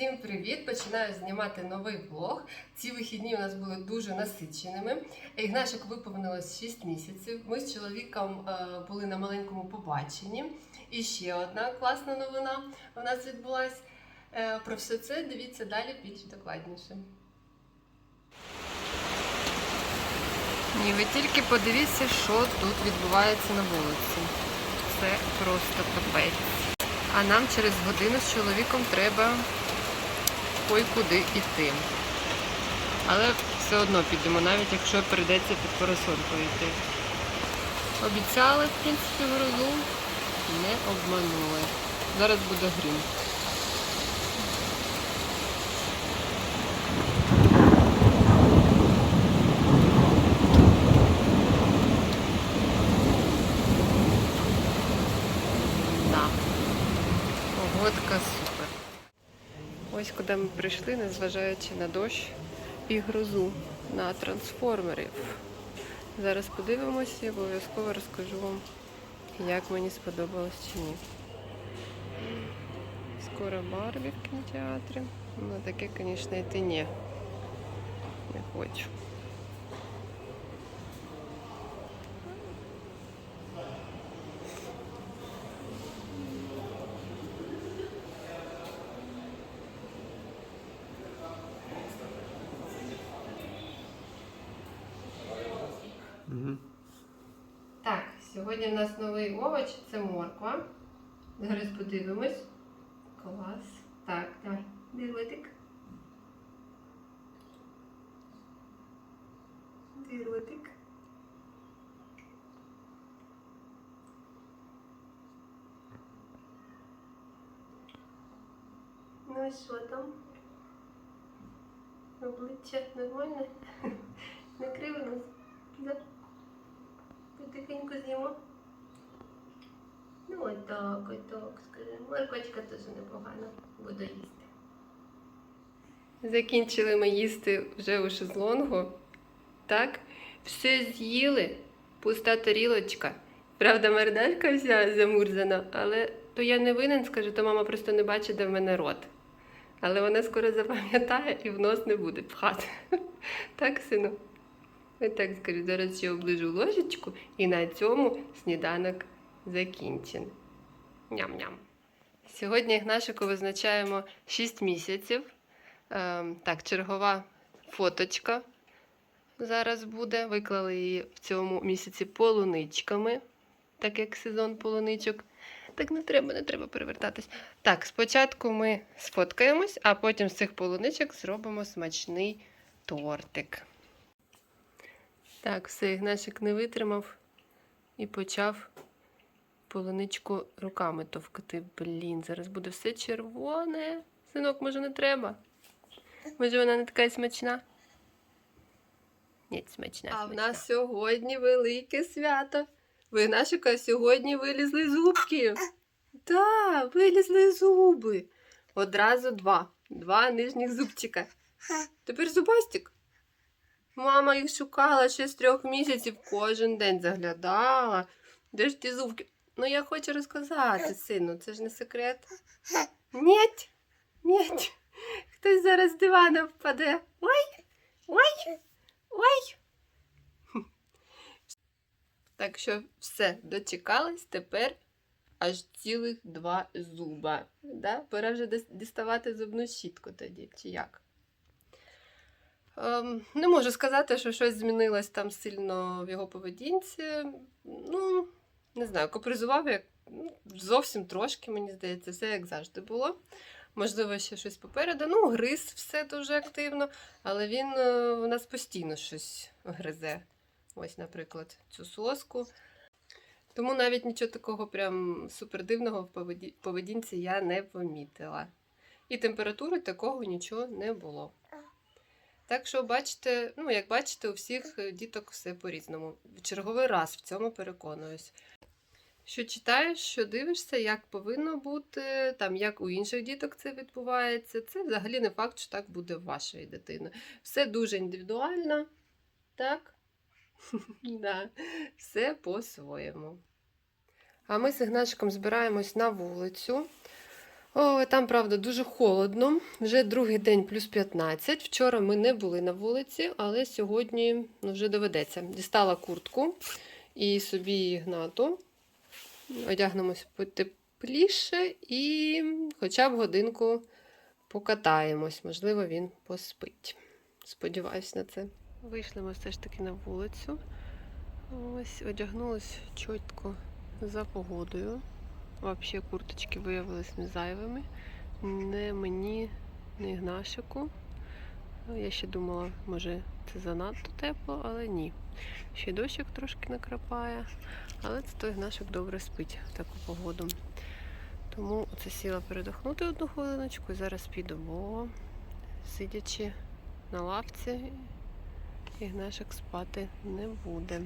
Всім привіт! Починаю знімати новий влог. Ці вихідні у нас були дуже насиченими. Ігнашик виповнилось 6 місяців. Ми з чоловіком е, були на маленькому побаченні. І ще одна класна новина у нас відбулась. Е, Про все це дивіться далі більш докладніше. Ні, ви тільки подивіться, що тут відбувається на вулиці. Це просто капець. А нам через годину з чоловіком треба ой куди йти. Але все одно підемо, навіть якщо прийдеться під парасолькою йти. Обіцяли, в принципі, грозу, не обманули. Зараз буде грім. Ось куди ми прийшли, незважаючи на дощ і грозу на трансформерів. Зараз подивимося і обов'язково розкажу вам, як мені сподобалось чи ні. Скоро Барбі в кінотеатрі. Ну таке, звісно, йти ні. Не хочу. Так, сьогодні в нас новий овоч, це морква. Зараз подивимось. Клас. Так, давай, диротик. Диротик. Ну і що там? Обличчя нормальне? Не кривилось? Да? Потихеньку з'їмо. Ну отак, отак, скажімо. Морквочка теж непогана. Буду їсти. Закінчили ми їсти вже у шезлонгу. Так, все з'їли. Пуста тарілочка. Правда, мордашка вся замурзана, але то я не винен, скажу, то мама просто не бачить, де в мене рот. Але вона скоро запам'ятає і в нос не буде пхати. Так, сину? Ось так скажу, зараз ще оближу ложечку і на цьому сніданок закінчен. Ням-ням. Сьогодні Ігнашику визначаємо 6 місяців. Ем, так, чергова фоточка зараз буде. Виклали її в цьому місяці полуничками, так як сезон полуничок. Так не треба, не треба перевертатись. Так, спочатку ми сфоткаємось, а потім з цих полуничок зробимо смачний тортик. Так, все, Ігнашик не витримав і почав полуничку руками товкати. Блін, зараз буде все червоне. Синок, може, не треба? Може, вона не така смачна? Ні, смачна. А в нас сьогодні велике свято. В Ігнашика сьогодні вилізли зубки. Так, вилізли зуби. Одразу два. Два нижніх зубчика. Тепер зубастик. Мама їх шукала ще з трьох місяців, кожен день заглядала. Де ж ті зубки? Ну, я хочу розказати, сину, це ж не секрет. Нєть, нєть. Хтось зараз з дивана впаде. Ой, ой, ой. Так що все, дочекались, тепер аж цілих два зуба. Да? Пора вже діставати зубну щітку тоді, чи як? Ем, не можу сказати, що щось змінилось там сильно в його поведінці. Ну, не знаю, капризував як ну, зовсім трошки, мені здається, все як завжди було. Можливо, ще щось попереду. Ну, гриз все дуже активно, але він е, у нас постійно щось гризе. Ось, наприклад, цю соску. Тому навіть нічого такого прям супер дивного в поведінці я не помітила. І температури такого нічого не було. Так що, бачите, ну, як бачите, у всіх е, діток все по-різному. Черговий раз в цьому переконуюсь. Що читаєш, що дивишся, як повинно бути, там, як у інших діток це відбувається, це взагалі не факт, що так буде в вашої дитини. Все дуже індивідуально, так? да. Все по-своєму. А ми з Ігнашиком збираємось на вулицю. О, там, правда, дуже холодно. Вже другий день плюс 15. Вчора ми не були на вулиці, але сьогодні ну, вже доведеться. Дістала куртку і собі і Ігнату. Одягнемось потепліше і хоча б годинку покатаємось. Можливо, він поспить. Сподіваюсь на це. Вийшли ми все ж таки на вулицю. Ось одягнулись чітко за погодою. Взагалі курточки виявились не зайвими. Не мені, не Ігнашику. Я ще думала, може це занадто тепло, але ні. Ще й дощик трошки накрапає, але це той Ігнашик добре спить в таку погоду. Тому оце сіла передохнути одну хвилиночку і зараз піду, бо сидячи на лавці, Ігнашик спати не буде.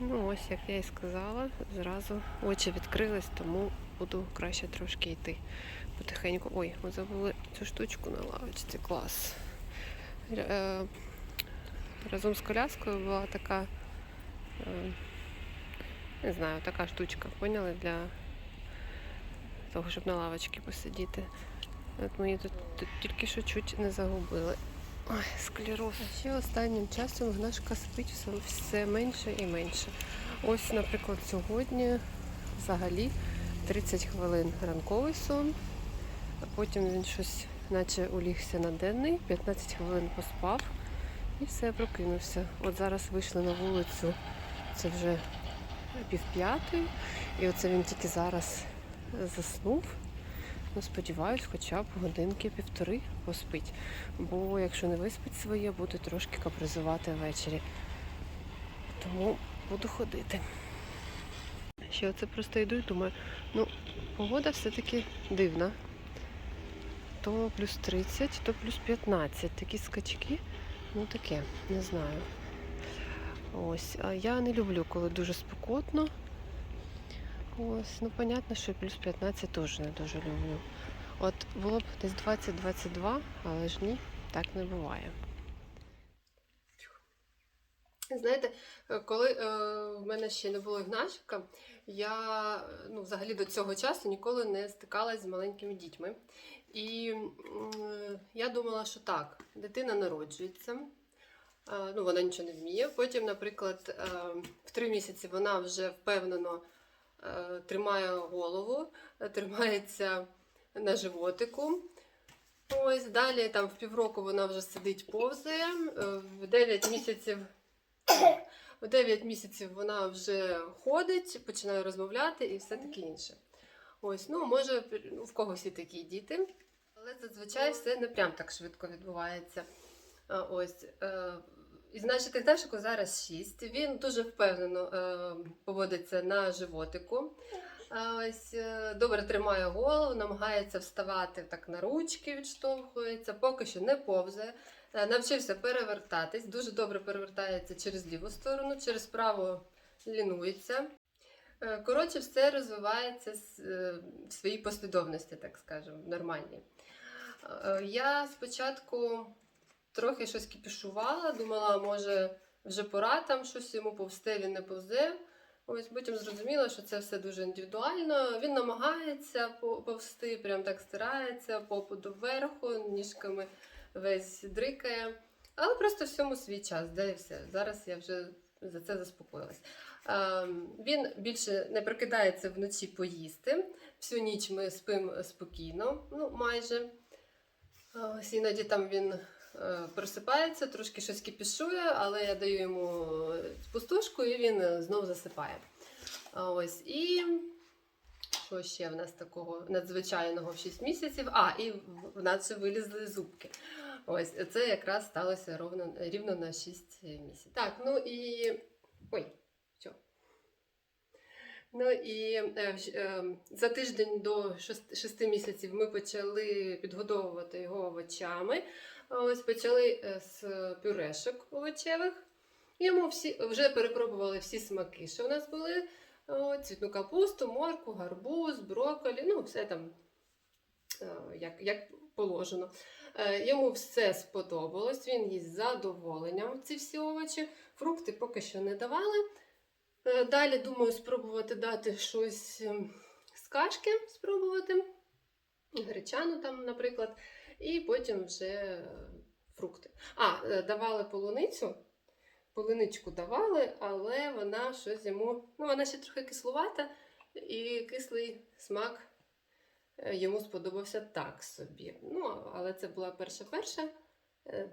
Ну, ось, як я і сказала, зразу очі відкрились, тому буду краще трошки йти потихеньку. Ой, ми забули цю штучку на лавочці, клас. Е, Разом з коляскою була така, е, не знаю, така штучка, поняли, для того, щоб на лавочці посидіти. От її тут, тут тільки що чуть не загубили. Ой, склероз. А ще останнім часом Гнашка спить все, менше і менше. Ось, наприклад, сьогодні взагалі 30 хвилин ранковий сон, а потім він щось, наче улігся на денний, 15 хвилин поспав і все прокинувся. От зараз вийшли на вулицю, це вже пів і оце він тільки зараз заснув. Ну, сподіваюсь, хоча б годинки півтори поспить. Бо якщо не виспить своє, буде трошки капризувати ввечері. Тому буду ходити. Ще оце просто йду і думаю, ну, погода все-таки дивна. То плюс 30, то плюс 15. Такі скачки, ну таке, не знаю. Ось, а я не люблю, коли дуже спекотно. Ось, ну понятно, що плюс 15 теж не дуже люблю. От було б десь 20-22, але ж ні, так не буває. Знаєте, е, коли е, в мене ще не було Ігнашика, я е, ну, взагалі до цього часу ніколи не стикалась з маленькими дітьми. І м, я думала, що так, дитина народжується, е, ну, вона нічого не вміє. Потім, наприклад, е, в три місяці вона вже впевнено е, тримає голову, е, тримається на животику. Ось далі там в півроку вона вже сидить повзає, е, в 9 місяців. В 9 місяців вона вже ходить, починає розмовляти і все таке інше. Ось, ну може в когось і такі діти, але зазвичай все не прям так швидко відбувається. Ось. І значить, Тигдашику зараз 6. Він дуже впевнено е, поводиться на животику. Ось е, добре тримає голову, намагається вставати так на ручки, відштовхується, поки що не повзає. Е, Навчився перевертатись, дуже добре перевертається через ліву сторону, через праву лінується. Е, Коротше, все розвивається в своїй послідовності, так скажемо, нормальній. Я спочатку трохи щось кіпішувала, думала, може, вже пора там щось йому повсте, він не повзе. Ось потім зрозуміла, що це все дуже індивідуально. Він намагається по- повсти, прям так старається, попу доверху, ніжками весь дрикає. Але просто всьому свій час, де і все. Зараз я вже за це заспокоїлась. Ем, Він більше не прокидається вночі поїсти. Всю ніч ми спимо спокійно, ну майже. Ось іноді там він просипається, трошки щось кипішує, але я даю йому пустушку і він е, знов засипає. Ось і що ще в нас такого надзвичайного в 6 місяців? А, і в- нас вилізли зубки. Ось це якраз сталося ровно, рівно на 6 місяців. Так, ну і. Ой? Ну і е, е, за тиждень до 6 місяців ми почали підгодовувати його овочами. Ось почали е, з пюрешок овочевих. Йому всі вже перепробували всі смаки, що в нас були. Цвітну капусту, морку, гарбуз, брокколі, ну все там е, як, як положено. Е, Йому все сподобалось, він їсть з задоволенням ці всі овочі. Фрукти поки що не давали. Далі думаю спробувати дати щось ем, з кашки спробувати, гречану там, наприклад, і потім вже е, фрукти. А, е, давали полуницю. Полуничку давали, але вона щось йому. Ну, вона ще трохи кислувата, і кислий смак е, йому сподобався так собі. Ну, але це була перша-перша.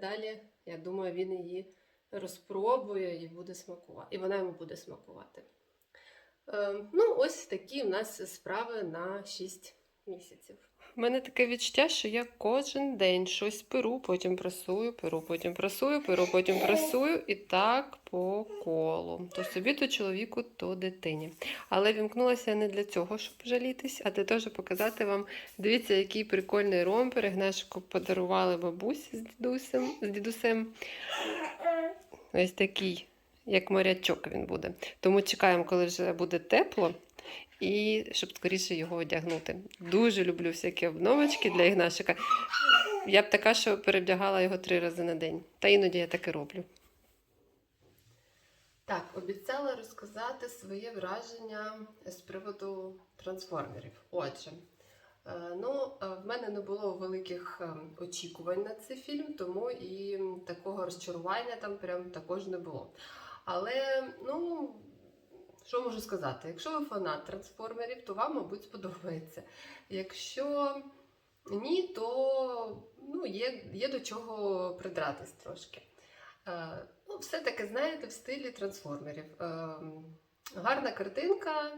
Далі, я думаю, він її розпробує і буде смакувати. І вона йому буде смакувати. Е, Ну, ось такі в нас справи на 6 місяців. У мене таке відчуття, що я кожен день щось перу, потім прасую, перу, потім прасую, перу, потім прасую, і так по колу. То собі, то чоловіку, то дитині. Але вімкнулася я не для цього, щоб жалітись, а для того, щоб показати вам, дивіться, який прикольний ромпер Ігнашику подарували бабусі з дідусем. З дідусем. Ось такий, як морячок він буде. Тому чекаємо, коли вже буде тепло, і щоб скоріше його одягнути. Дуже люблю всякі обновочки для Ігнашика. Я б така, що перевдягала його три рази на день. Та іноді я так і роблю. Так, обіцяла розказати своє враження з приводу трансформерів. Отже, е, ну, е, в мене не було великих е, очікувань на цей фільм, тому і такого розчарування там прям також не було. Але, ну, що можу сказати? Якщо ви фанат трансформерів, то вам, мабуть, сподобається. Якщо ні, то ну, є, є до чого придратись трошки. Е, ну, все-таки, знаєте, в стилі трансформерів. Е, гарна картинка,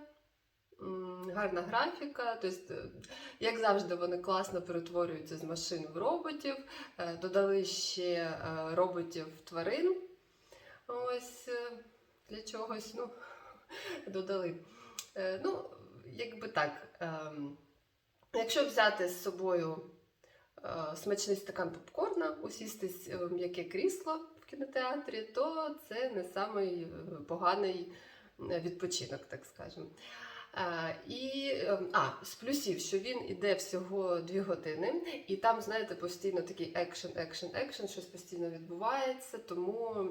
гарна графіка. Тобто, е, як завжди, вони класно перетворюються з машин в роботів. Е, додали ще е, роботів тварин. Ось для чогось ну, додали. Е, ну, якби так. ем, Якщо взяти з собою е, смачний стакан попкорна, усістись в м'яке крісло в кінотеатрі, то це не самий е, поганий відпочинок, так скажемо. І е, а, з плюсів, що він іде всього 2 години, і там, знаєте, постійно такий екшен, екшен, екшен, щось постійно відбувається, тому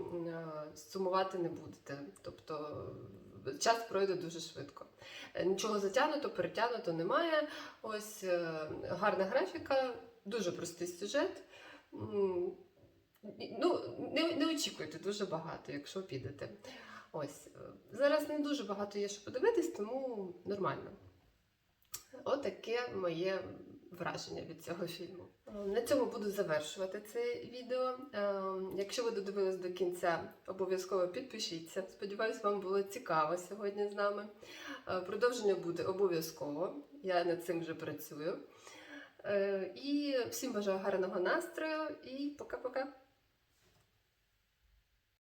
сумувати не будете. Тобто час пройде дуже швидко. Е, Нічого затягнуто, перетягнуто немає. Ось е, гарна графіка, дуже простий сюжет. Ну, не, не очікуйте дуже багато, якщо підете. Ось е, зараз не дуже багато є що подивитись, тому нормально. Отаке моє враження від цього фільму. Е, На цьому буду завершувати це відео. Е, Якщо ви додивились до кінця, обов'язково підпишіться. Сподіваюсь, вам було цікаво сьогодні з нами. Е, Продовження буде обов'язково. Я над цим вже працюю. І всім бажаю гарного настрою і пока-пока.